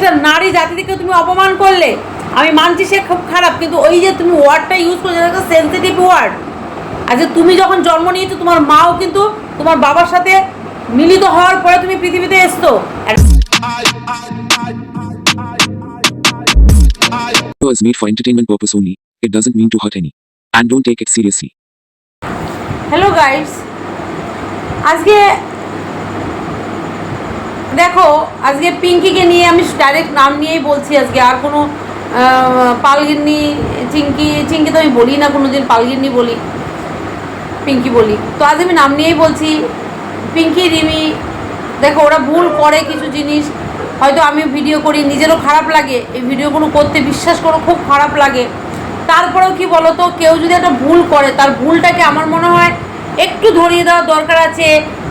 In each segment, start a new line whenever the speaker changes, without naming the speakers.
একটা নারী জাতিকে তুমি অপমান করলে আমি মানছি সে খুব খারাপ কিন্তু ওই যে তুমি ওয়ার্ডটা ইউজ করছ একটা সেন্সিটিভ ওয়ার্ড আচ্ছা তুমি যখন জন্ম নিয়েছো তোমার মাও কিন্তু তোমার বাবার সাথে মিলিত হওয়ার পরে তুমি পৃথিবীতে এসছো
was made for entertainment purpose only. It doesn't mean to hurt any. And don't take it seriously.
Hello guys আজকে দেখো, আজকে পিঙ্কিকে নিয়ে আমি ডাইরেক্ট নাম নিয়েই বলছি আজকে, আর কোনো পালগিন্নি চিঙ্কি চিঙ্কি তো আমি বলি না কোনো দিন পালগিন্নি বলি, পিঙ্কি বলি। তো আজ আমি নাম নিয়েই বলছি, পিঙ্কি, রিমি, দেখো, ওরা ভুল করে কিছু জিনিস, হয়তো আমি ভিডিও করি, নিজেরও খারাপ লাগে, এই ভিডিওগুলো করতে বিশ্বাস করো, খুব খারাপ লাগে। তারপরেও কি বলো তো কেউ যদি একটা ভুল করে, তার ভুলটাকে আমার মনে হয় একটু ধরিয়ে দেওয়ার দরকার আছে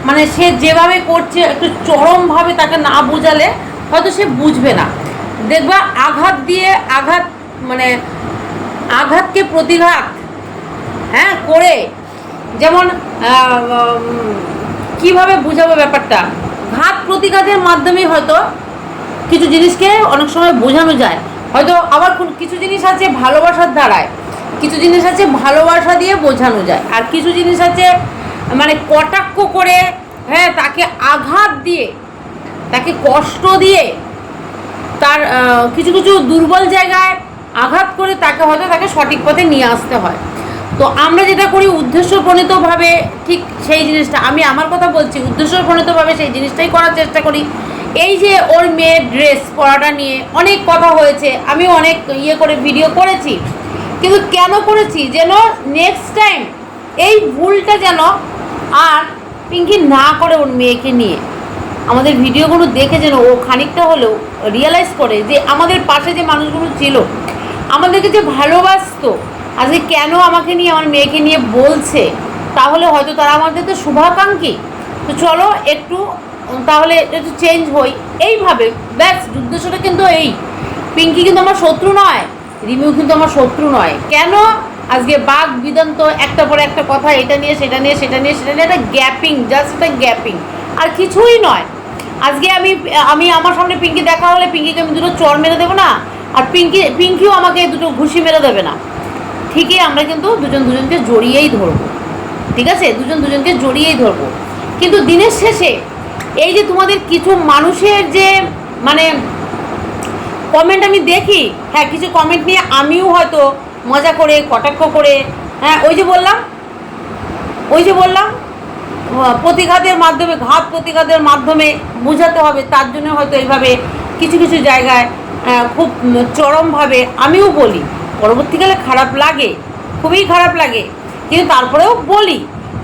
মানে সে যেভাবে করছে, একটু চরমভাবে তাকে না বোঝালে হয়তো সে বুঝবে না। দেখবা আঘাত দিয়ে আঘাত মানে আঘাতকে প্রতিঘাত হ্যাঁ করে, যেমন কীভাবে বুঝাবো ব্যাপারটা? ঘাত প্রতিঘাতের মাধ্যমেই হয়তো কিছু জিনিসকে অনেক সময় বোঝানো যায়। হয়তো আবার কিছু জিনিস আছে ভালোবাসার দ্বারায়, কিছু জিনিস আছে ভালোবাসা দিয়ে বোঝানো যায়, আর কিছু জিনিস আছে মানে কটাক্ষ করে হ্যাঁ তাকে আঘাত দিয়ে, তাকে কষ্ট দিয়ে তার কিছু কিছু দুর্বল জায়গায় আঘাত করে তাকে হয়তো তাকে সঠিক পথে নিয়ে আসতে হয়। তো আমরা যেটা করি উদ্দেশ্য প্রণীতভাবে ঠিক সেই জিনিসটা, আমি আমার কথা বলছি উদ্দেশ্য প্রণীতভাবে সেই জিনিসটাই করার চেষ্টা করি। এই যে ওর মেয়ের ড্রেস পরাটা নিয়ে অনেক কথা হয়েছে, আমি অনেক ইয়ে করে ভিডিও করেছি। কিন্তু কেন করেছি? যেন নেক্সট টাইম এই ভুলটা যেন আর পিঙ্কি না করে ওর মেয়েকে নিয়ে। আমাদের ভিডিওগুলো দেখে যেন ও খানিকটা হলেও রিয়েলাইজ করে যে আমাদের পাশে যে মানুষগুলো ছিল, আমাদেরকে যে ভালোবাসতো আজকে কেন আমাকে নিয়ে আমার মেয়েকে নিয়ে বলছে, তাহলে হয়তো তারা আমাদের তো শুভাকাঙ্ক্ষী। তো চলো একটু, তাহলে একটু চেঞ্জ হই। এইভাবে, ব্যাস উদ্দেশ্যটা কিন্তু এই। পিঙ্কি কিন্তু আমার শত্রু নয় রিমিউ কিন্তু আমার শত্রু নয়। কেন? আজকে বাঘ বিদন্ত একটা পরে একটা কথা, এটা নিয়ে, সেটা নিয়ে সেটা নিয়ে সেটা নিয়ে, একটা গ্যাপিং জাস্ট একটা গ্যাপিং। আর কিছুই নয়। আজকে আমি আমি আমার সামনে পিঙ্কি দেখা হলে পিঙ্কিকে আমি দুটো চর মেরে দেবো না, আর পিঙ্কি, পিঙ্কিও আমাকে দুটো ঘুষি মেরে দেবে না। ঠিকই আমরা কিন্তু দুজন দুজনকে জড়িয়েই ধরবো। ঠিক আছে? দুজন দুজনকে জড়িয়েই ধরবো। কিন্তু দিনের শেষে এই যে তোমাদের কিছু মানুষের যে মানে কমেন্ট আমি দেখি হ্যাঁ কিছু কমেন্ট নিয়ে আমিও হয়তো মজা করে, কটাক্ষ করে হ্যাঁ ওই যে বললাম, ওই যে বললাম প্রতিঘাতের মাধ্যমে, ঘাত প্রতিঘাতের মাধ্যমে বোঝাতে হবে, তার জন্য হয়তো এইভাবে কিছু কিছু জায়গায় খুব চরমভাবে আমিও বলি। পরবর্তীকালে খারাপ লাগে, খুবই খারাপ লাগে, কিন্তু তারপরেও বলি।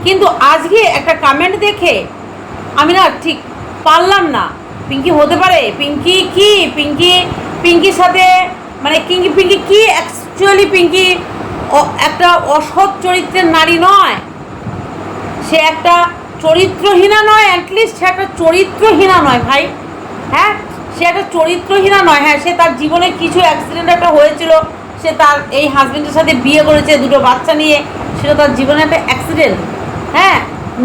কিন্তু আজকে একটা কমেন্ট দেখে আমি না ঠিক পারলাম না। পিঙ্কি হতে পারে? পিঙ্কি কি? পিঙ্কি, পিঙ্কির সাথে মানে পিঙ্কি পিঙ্কি কি অ্যাকচুয়ালি পিঙ্কি একটা অসৎ চরিত্রের নারী নয়। সে একটা চরিত্রহীনা নয় অ্যাটলিস্ট সে একটা চরিত্রহীনা নয় ভাই। হ্যাঁ? সে একটা চরিত্রহীনা নয় হ্যাঁ সে তার জীবনে কিছু অ্যাক্সিডেন্ট একটা হয়েছিল, সে তার এই হাজবেন্ডের সাথে বিয়ে করেছে, দুটো বাচ্চা নিয়ে, সেটা তার জীবনে একটা অ্যাক্সিডেন্ট হ্যাঁ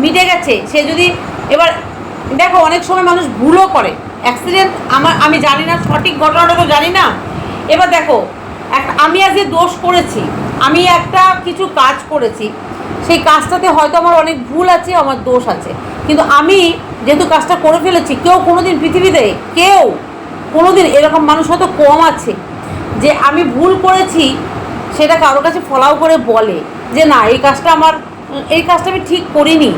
মিটে গেছে। সে যদি এবার, দেখো, অনেক সময় মানুষ ভুলও করে। অ্যাক্সিডেন্ট আমার, আমি জানি না, সঠিক ঘটনাটা তো জানি না। এবার দেখো আমি আজকে দোষ করেছি। আমি একটা কিছু কাজ করেছি। সেই কাজটাতে হয়তো আমার অনেক ভুল আছে, আমার দোষ আছে। কিন্তু আমি যেহেতু কাজটা করে ফেলেছি, কেউ কোনোদিন পৃথিবীতে, কেউ কোনোদিন এরকম মানুষ হয়তো কম আছে। যে আমি ভুল করেছি, সেটা কারোর কাছে ফলাও করে বলে যে, না, এই কাজটা আমার, এই কাজটা আমি ঠিক করিনি।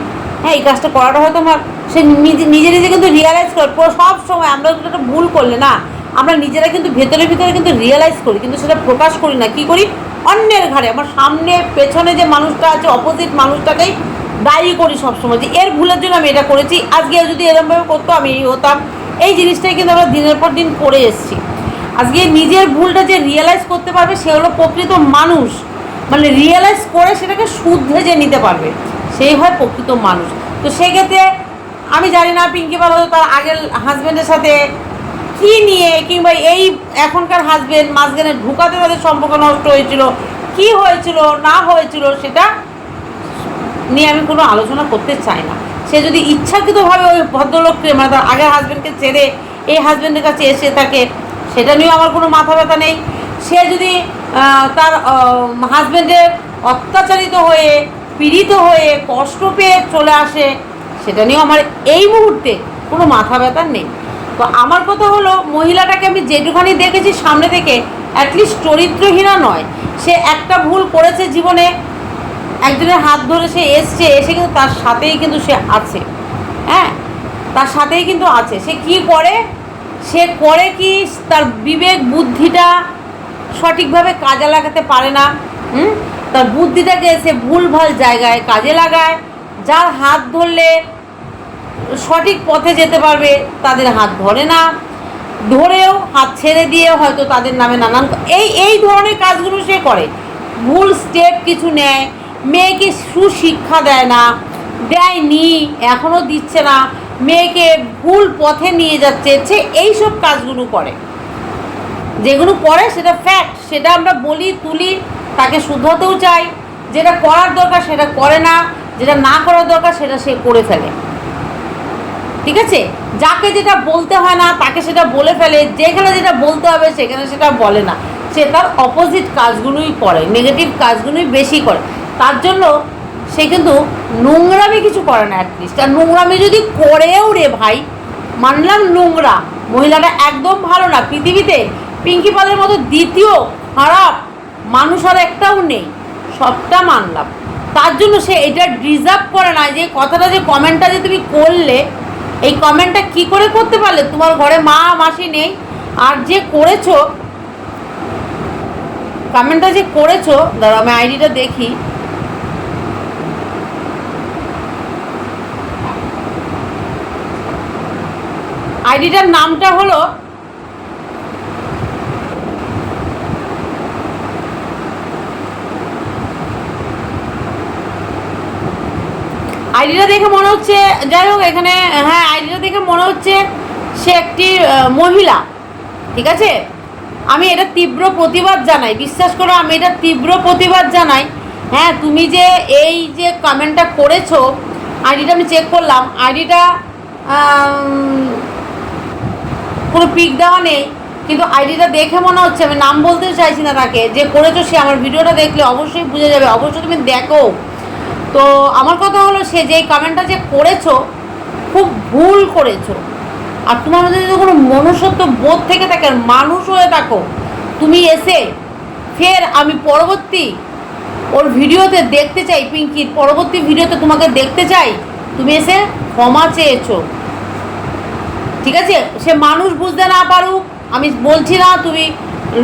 হ্যাঁ এই কাজটা করাটা হয়তো আমার, সে নিজে নিজে নিজে কিন্তু রিয়ালাইজ করে। সব সময় আমরা একটা ভুল করলে না আমরা নিজেরা কিন্তু ভেতরে ভিতরে কিন্তু রিয়েলাইজ করি, কিন্তু সেটা প্রকাশ করি না। কি করি? অন্যের ঘাড়ে, আমার সামনে, পেছনে যে মানুষটা আছে অপোজিট মানুষটাকেই দায়ী করি সবসময় যে, এর ভুলের জন্য আমি এটা করেছি, আজকে যদি এরকমভাবে করতো, আমি এই হতাম। এই জিনিসটাই কিন্তু আমরা দিনের পর দিন করে এসেছি। আজকে নিজের ভুলটা যে রিয়েলাইজ করতে পারবে, সে হলো প্রকৃত মানুষ। মানে রিয়েলাইজ করে সেটাকে শুদ্ধে যে নিতে পারবে সেই হয় প্রকৃত মানুষ। তো সেক্ষেত্রে আমি জানি না, পিঙ্কি হয়তো তার আগের হাজব্যান্ডের সাথে কি নিয়ে কিংবা এই এখনকার হাজবেন্ড মাঝখানে ঢুকাতে তাদের সম্পর্ক নষ্ট হয়েছিল, কি হয়েছিল, না হয়েছিল সেটা নিয়ে আমি কোনো আলোচনা করতে চাই না। সে যদি ইচ্ছাকৃতভাবে ওই ভদ্রলোককে মানে তার আগের হাজব্যান্ডকে ছেড়ে এই হাজব্যান্ডের কাছে এসে থাকে, সেটা নিয়েও আমার কোনো মাথা ব্যথা নেই। সে যদি তার হাজব্যান্ডের অত্যাচারিত হয়ে, পীড়িত হয়ে কষ্ট পেয়ে চলে আসে, সেটা নিয়েও আমার এই মুহূর্তে কোনো মাথা ব্যথা নেই। তো আমার কথা হলো, মহিলাটাকে আমি যেটুখানি দেখেছি সামনে থেকে অ্যাটলিস্ট চরিত্রহীনা নয়। সে একটা ভুল করেছে জীবনে, একজনের হাত ধরে সে এসছে, এসে কিন্তু তার সাথেই কিন্তু সে আছে। হ্যাঁ? তার সাথেই কিন্তু আছে। সে কি করে? সে করে কি তার বিবেক বুদ্ধিটা সঠিকভাবে কাজে লাগাতে পারে না? হুম? তার বুদ্ধিটাকে সে ভুলভাল জায়গায় কাজে লাগায়। যার হাত ধরলে সঠিক পথে যেতে পারবে, তাদের হাত ধরে না। ধরেও হাত ছেড়ে দিয়ে হয়তো তাদের নামে নানান এই এই ধরনের কাজগুলো সে করে। ভুল স্টেপ কিছু নেয়, মেয়েকে সুশিক্ষা দেয় না, দেয়নি এখনও দিচ্ছে না, মেয়েকে ভুল পথে নিয়ে যাচ্ছে, সে এইসব কাজগুলো করে। যেগুলো করে সেটা ফ্যাক্ট সেটা আমরা বলি, তুলি, তাকে শুধরাতেও চাই। যেটা করার দরকার সেটা করে না, যেটা না করার দরকার সেটা সে করে ফেলে। ঠিক আছে? যাকে যেটা বলতে হয় না, তাকে সেটা বলে ফেলে। যেখানে যেটা বলতে হবে, সেখানে সেটা বলে না। সে তার অপোজিট কাজগুলোই করে নেগেটিভ কাজগুলোই বেশি করে। তার জন্য সে কিন্তু নোংরামি কিছু করে না অ্যাটলিস্ট আর নোংরামি যদি করেও রে ভাই, মানলাম নোংরা। মহিলাটা একদম ভালো না। পৃথিবীতে পিঙ্কি পালের মতো দ্বিতীয় খারাপ মানুষ আর একটাও নেই। সবটা মানলাম। তার জন্য সে এটা ডিজার্ভ করে না যে, কথাটা যে কমেন্টটা যে তুমি করলে এই কমেন্টটা কি করে করতে পারলে? তোমার ঘরে মা, মাসি নেই। আর যে করেছ কমেন্টটা যে করেছ দাঁড়া আমি আইডিটা দেখি। আইডিটার নামটা হলো আইডিটা দেখে মনে হচ্ছে, যাই হোক, এখানে হ্যাঁ আইডিটা দেখে মনে হচ্ছে সে একটি মহিলা, ঠিক আছে? আমি এটা তীব্র প্রতিবাদ জানাই, বিশ্বাস করো, আমি এটা তীব্র প্রতিবাদ জানাই। হ্যাঁ তুমি যে এই যে কমেন্টটা করেছ, আইডিটা আমি চেক করলাম, আইডিটা কোনো পিক দেওয়া নেই, কিন্তু আইডিটা দেখে মনে হচ্ছে, আমি নাম বলতে চাইছি না তাকে, যে করেছ সে, আমার ভিডিওটা দেখলে অবশ্যই বুঝে যাবে অবশ্যই তুমি দেখো। তো আমার কথা হলো সে যে কমেন্টটা যে করেছ, খুব ভুল করেছ। আর তোমার মধ্যে যদি কোনো মনুষ্যত্ব বোধ থেকে থাকে মানুষ হয়ে থাকো, তুমি এসে ফের আমি পরবর্তী ওর ভিডিওতে দেখতে চাই পিঙ্কির পরবর্তী ভিডিওতে তোমাকে দেখতে চাই, তুমি এসে ক্ষমা চেয়েছো। ঠিক আছে? সে মানুষ বুঝতে না পারুক, আমি বলছি না, তুমি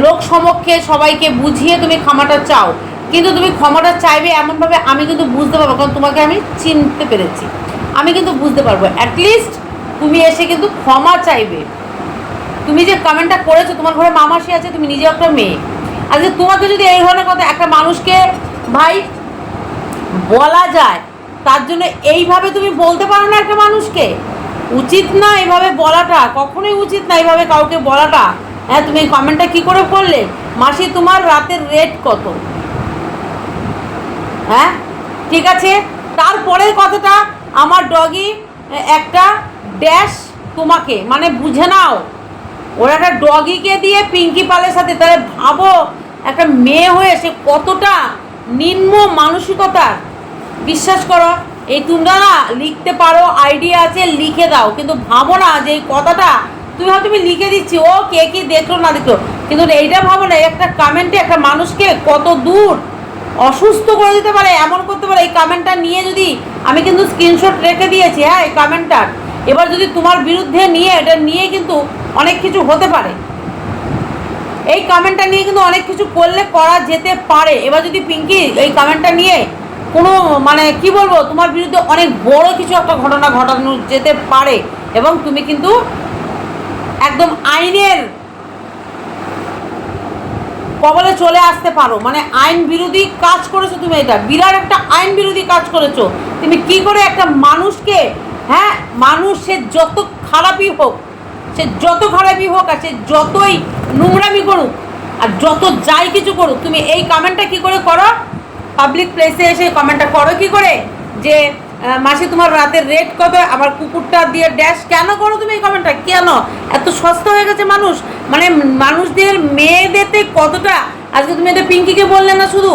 লোক সমক্ষে সবাইকে বুঝিয়ে তুমি ক্ষমাটা চাও। কিন্তু তুমি ক্ষমাটা চাইবে এমনভাবে আমি কিন্তু বুঝতে পারব, কারণ তোমাকে আমি চিনতে পেরেছি। আমি কিন্তু বুঝতে পারব। অ্যাটলিস্ট তুমি এসে কিন্তু ক্ষমা চাইবে। তুমি যে কমেন্টটা করেছ, তোমার ঘরে মামাসি আছে, তুমি নিজে একটা মেয়ে। যে তোমাকে যদি এই ধরনের কথা একটা মানুষকে ভাই বলা যায়, তার জন্য এইভাবে তুমি বলতে পারো না একটা মানুষকে? উচিত না এইভাবে বলাটা? কখনোই উচিত না এইভাবে কাউকে বলাটা। হ্যাঁ তুমি কমেন্টটা কী করে করলে? মাসি, তোমার রাতের রেট কত? হ্যাঁ? ঠিক আছে? তারপরের কথাটা, আমার ডগি একটা ড্যাশ তোমাকে মানে বুঝে নাও। ওরা একটা ডগিকে দিয়ে পিঙ্কি পালের সাথে, তাহলে ভাবো, একটা মেয়ে হয়ে সে কতটা নিম্ন মানসিকতার। বিশ্বাস করো, এই তোমরা না লিখতে পারো, আইডিয়া আছে, লিখে দাও। কিন্তু ভাবো না যে এই কথাটা, তুমি হয়তো তুমি লিখে দিচ্ছি, ও কে কি দেখল না দেখল। কিন্তু এইটা ভাবো না, একটা কমেন্টে একটা মানুষকে কত দূর অসুস্থ করে দিতে পারে, এমন করতে পারে, এই কমেন্টটা নিয়ে যদি আমি কিন্তু স্ক্রিনশট রেখে দিয়েছি হ্যাঁ এই কমেন্টটার এবার যদি তোমার বিরুদ্ধে নিয়ে, এটা নিয়ে কিন্তু অনেক কিছু হতে পারে। এই কমেন্টটা নিয়ে কিন্তু অনেক কিছু করলে করা যেতে পারে। এবার যদি পিঙ্কি, এই কমেন্টটা নিয়ে কোনো মানে কি বলব, তোমার বিরুদ্ধে অনেক বড় কিছু একটা ঘটনা ঘটানো যেতে পারে, এবং তুমি কিন্তু একদম আইনের কবলে চলে আসতে পারো। মানে আইন বিরোধী কাজ করেছ তুমি এটা। বিরাট একটা আইন বিরোধী কাজ করেছ। তুমি কি করে একটা মানুষকে হ্যাঁ মানুষ সে যত খারাপই হোক, সে যত খারাপই হোক আর সে যতই নোংরামি করুক আর যত যাই কিছু করুক, তুমি এই কমেন্টটা কি করে করো? পাবলিক প্লেসে এসে কমেন্টটা করো কি করে? যে মাসি, তোমার রাতের রেট কত আমার কুকুরটা দিয়ে ড্যাশ কেন করো তুমি এই কমেন্টটা? কেন? এত সস্তা হয়ে গেছে মানুষ। মানে মানুষদের মেয়েদেরতে কতটা? আজকে তুমি এটা পিঙ্কিকে বললে না শুধু?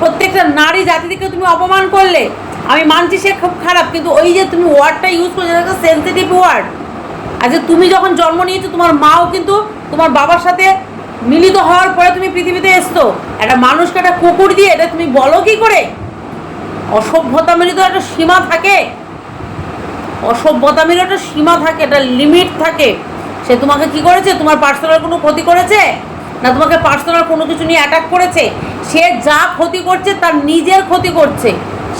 প্রত্যেকটা নারী জাতিকে তুমি অপমান করলে। আমি মানছি সে খুব খারাপ, কিন্তু ওই যে তুমি ওয়ার্ডটা ইউজ করছ একটা সেন্সিটিভ ওয়ার্ড আজকে তুমি যখন জন্ম নিয়েছো, তোমার মাও কিন্তু তোমার বাবার সাথে মিলিত হওয়ার পরে তুমি পৃথিবীতে এসছো। একটা মানুষকে একটা কুকুর দিয়ে এটা তুমি বলো কি করে? অসভ্যতামেরই তো একটা সীমা থাকে। অসভ্যতামেরও একটা সীমা থাকে, একটা লিমিট থাকে। সে তোমাকে কি করেছে? তোমার পার্সোনাল কোনো ক্ষতি করেছে? না তোমাকে পার্সোনাল কোনো কিছু নিয়ে অ্যাটাক করেছে? সে যা ক্ষতি করছে তার নিজের ক্ষতি করছে।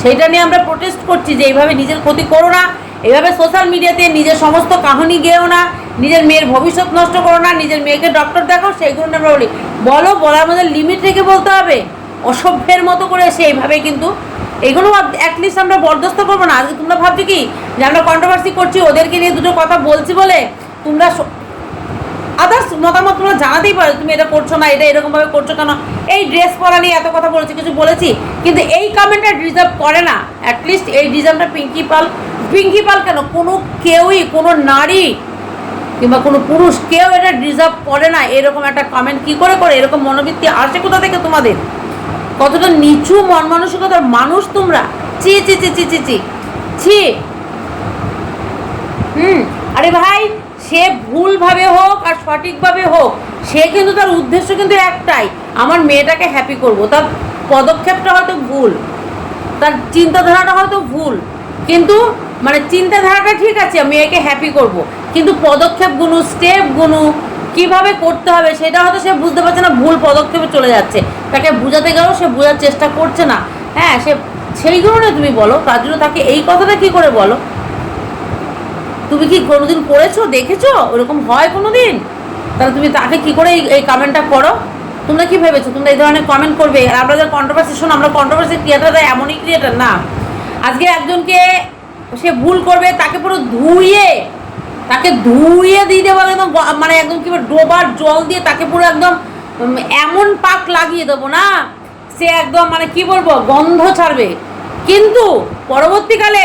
সেটা নিয়ে আমরা প্রোটেস্ট করছি যে এইভাবে নিজের ক্ষতি করো না। এইভাবে সোশ্যাল মিডিয়াতে নিজের সমস্ত কাহিনী গেও না। নিজের মেয়ের ভবিষ্যৎ নষ্ট করো না। নিজের মেয়েকে ডক্টর দেখো সেইগুলো আমরা বলি। বলো, বলার মধ্যে লিমিট রেখে বলতে হবে। অসভ্যের মতো করে সে এইভাবে কিন্তু এগুলো অ্যাটলিস্ট আমরা বরদস্ত করব না। আজকে তোমরা ভাবছ কি যে আমরা কন্ট্রোভার্সি করছি, ওদেরকে নিয়ে দুটো কথা বলছি বলে তোমরা আদার্স মতামত তোমরা জানাতেই পারো তুমি এটা করছ না, এটা এরকমভাবে করছ কেন? এই ড্রেস পরা নিয়ে এত কথা বলেছি, কিছু বলেছি, কিন্তু এই কমেন্টটা ডিজার্ভ করে না। অ্যাটলিস্ট এই ডিজার্ভটা পিঙ্কি পাল পিঙ্কি পাল কেন? কোনো কেউই, কোনো নারী কিংবা কোনো পুরুষ কেউ এটা ডিজার্ভ করে না। এরকম একটা কমেন্ট কি করে করে? এরকম মনোবৃত্তি আসে কোথা থেকে তোমাদের? কতটা নিচু মন মানসিকতার মানুষ তোমরা? চি চি চি চি চি চি। ছি। হুম, আরে ভাই, সে ভুলভাবে হোক আর সঠিকভাবে হোক, সে কিন্তু তার উদ্দেশ্য কিন্তু একটাই, আমার মেয়েটাকে হ্যাপি করব। তার পদক্ষেপটা হয়তো ভুল, তার চিন্তাধারাটা হয়তো ভুল, কিন্তু মানে চিন্তাধারাটা ঠিক আছে মেয়েকে হ্যাপি করব। কিন্তু পদক্ষেপগুলো স্টেপগুলো কীভাবে করতে হবে সেটা হয়তো সে বুঝতে পারছে না, ভুল পদক্ষেপে চলে যাচ্ছে। তাকে বোঝাতে গেলেও সে বোঝার চেষ্টা করছে না। হ্যাঁ সে, সেইগুলো নিয়ে তুমি বলো, তার জন্য তাকে এই কথাটা কি করে বলো? তুমি কি কোনোদিন করেছ, দেখেছ? ওরকম হয় কোনোদিন? তাহলে তুমি তাকে কি করে এই এই কমেন্টটা করো? তোমরা কি ভেবেছো? তোমরা এই ধরনের কমেন্ট করবে? আর আমরা যারা কন্ট্রোভার্সি শোনো, আমরা কন্ট্রোভার্সি ক্রিয়েটাররা এমনই ক্রিয়েটার না। আজকে একজনকে সে ভুল করবে, তাকে পুরো ধুইয়ে তাকে ধুয়ে দিয়ে দেবো একদম মানে একদম কি বলে, ডোবার জল দিয়ে তাকে পুরো একদম এমন পাক লাগিয়ে দেবো না সে একদম মানে কি বলব গন্ধ ছাড়বে। কিন্তু পরবর্তীকালে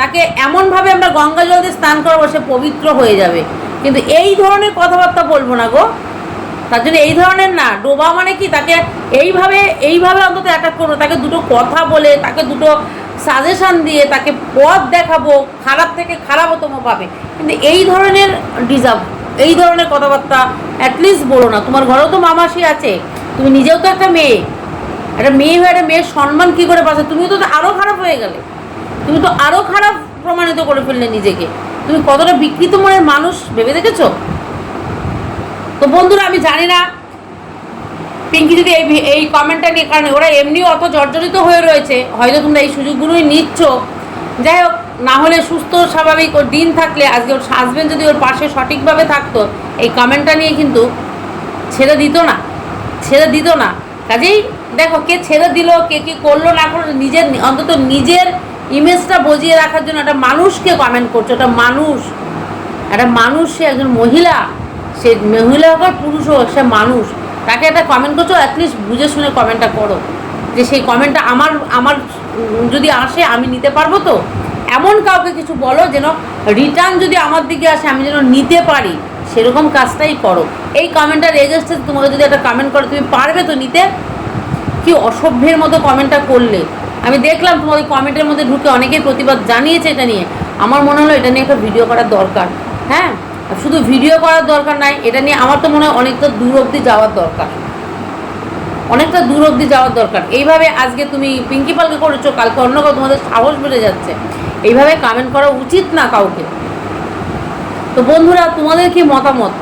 তাকে এমনভাবে আমরা গঙ্গা জল দিয়ে স্নান করাবো সে পবিত্র হয়ে যাবে। কিন্তু এই ধরনের কথাবার্তা বলব না গো। তার জন্য এই ধরনের না ডোবা মানে কি তাকে এইভাবে এইভাবে অন্তত অ্যাটাক করব। তাকে দুটো কথা বলে তাকে দুটো সাজেশন দিয়ে তাকে পথ দেখাবো, খারাপ থেকে খারাপতম পাবে। কিন্তু এই ধরনের ডিজার্ভ এই ধরনের কথাবার্তা অ্যাটলিস্ট বলো না। তোমার ঘরেও তো মামাসি আছে, তুমি নিজেও তো একটা মেয়ে। একটা মেয়ে হয়ে একটা মেয়ের সম্মান কী করে পাচ্ছে? তুমিও তো আরও খারাপ হয়ে গেলে। তুমি তো আরও খারাপ প্রমাণিত করে ফেললে নিজেকে। তুমি কতটা বিকৃত মনের মানুষ, ভেবে দেখেছ? তো বন্ধুরা, আমি জানি না পিঙ্কি যদি এই এই কমেন্টটা নিয়ে কারণ ওরা এমনিও অত জর্জরিত হয়ে রয়েছে, হয়তো তোমরা এই সুযোগগুলোই নিচ্ছ। যাই হোক, না হলে সুস্থ, স্বাভাবিক ওর দিন থাকলে, আজকে ওর হাজবেন্ড যদি ওর পাশে সঠিকভাবে থাকতো, এই কমেন্টটা নিয়ে কিন্তু ছেড়ে দিত না। ছেড়ে দিত না। কাজেই দেখো, কে ছেড়ে দিল, কে কি করল, না করল, নিজের অন্তত নিজের ইমেজটা বজিয়ে রাখার জন্য একটা মানুষকে কমেন্ট করছ, একটা মানুষ। একটা মানুষ, সে একজন মহিলা, সে মহিলা হোক আর পুরুষ হোক, সে মানুষ। তাকে একটা কমেন্ট করছ অ্যাটলিস্ট বুঝে শুনে কমেন্টটা করো। যে সেই কমেন্টটা আমার আমার যদি আসে, আমি নিতে পারব তো? এমন কাউকে কিছু বলো যেন রিটার্ন যদি আমার দিকে আসে, আমি যেন নিতে পারি, সেরকম কাজটাই করো। এই কমেন্টটা এগেস্টে তোমাকে যদি একটা কমেন্ট করো, তুমি পারবে তো নিতে? কি অসভ্যের মতো কমেন্টটা করলে। আমি দেখলাম তোমাদের কমেন্টের মধ্যে ঢুকে অনেকেই প্রতিবাদ জানিয়েছে এটা নিয়ে। আমার মনে হলো এটা নিয়ে একটা ভিডিও করার দরকার। হ্যাঁ? শুধু ভিডিও করার দরকার নাই, এটা নিয়ে আমার তো মনে হয় অনেকটা দূর অবধি যাওয়ার দরকার। অনেকটা দূর অবধি যাওয়ার দরকার। এইভাবে আজকে তুমি পিঙ্কি পালকে করেছ, কালকে অন্য কাউ তোমাদের সাহস বেড়ে যাচ্ছে। এইভাবে কামেন্ট করা উচিত না কাউকে? তো বন্ধুরা, তোমাদের কি মতামত?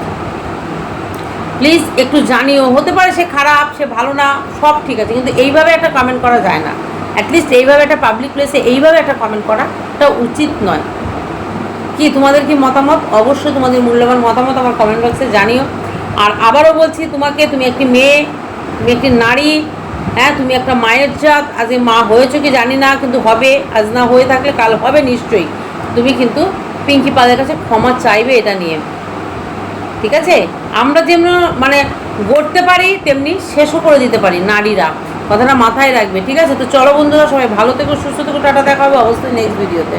প্লিজ একটু জানিও। হতে পারে সে খারাপ, সে ভালো না, সব ঠিক আছে, কিন্তু এইভাবে একটা কমেন্ট করা যায় না। অ্যাটলিস্ট এইভাবে একটা পাবলিক প্লেসে এইভাবে একটা কমেন্ট করাটা উচিত নয়। কি তোমাদের কি মতামত? অবশ্যই তোমাদের মূল্যবান মতামত আমার কমেন্ট বক্সে জানিও। আর আবারও বলছি, তোমাকে তুমি একটি মেয়ে, তুমি একটি নারী হ্যাঁ তুমি একটা মায়ের জাত, আজ মা হয়েছো কি জানি না, কিন্তু হবে, আজ না হয়ে থাকলে কাল হবে নিশ্চয়ই। তুমি কিন্তু পিঙ্কি পালের কাছে ক্ষমা চাইবে এটা নিয়ে। ঠিক আছে? আমরা যেমন মানে গড়তে পারি, তেমনি শেষও করে দিতে পারি নারীরা। কথাটা মাথায় রাখবে, ঠিক আছে? তো চলো বন্ধুরা, সবাই ভালো থেকো, সুস্থ থেকো, টাটা, দেখা হবে অবশ্যই নেক্সট ভিডিওতে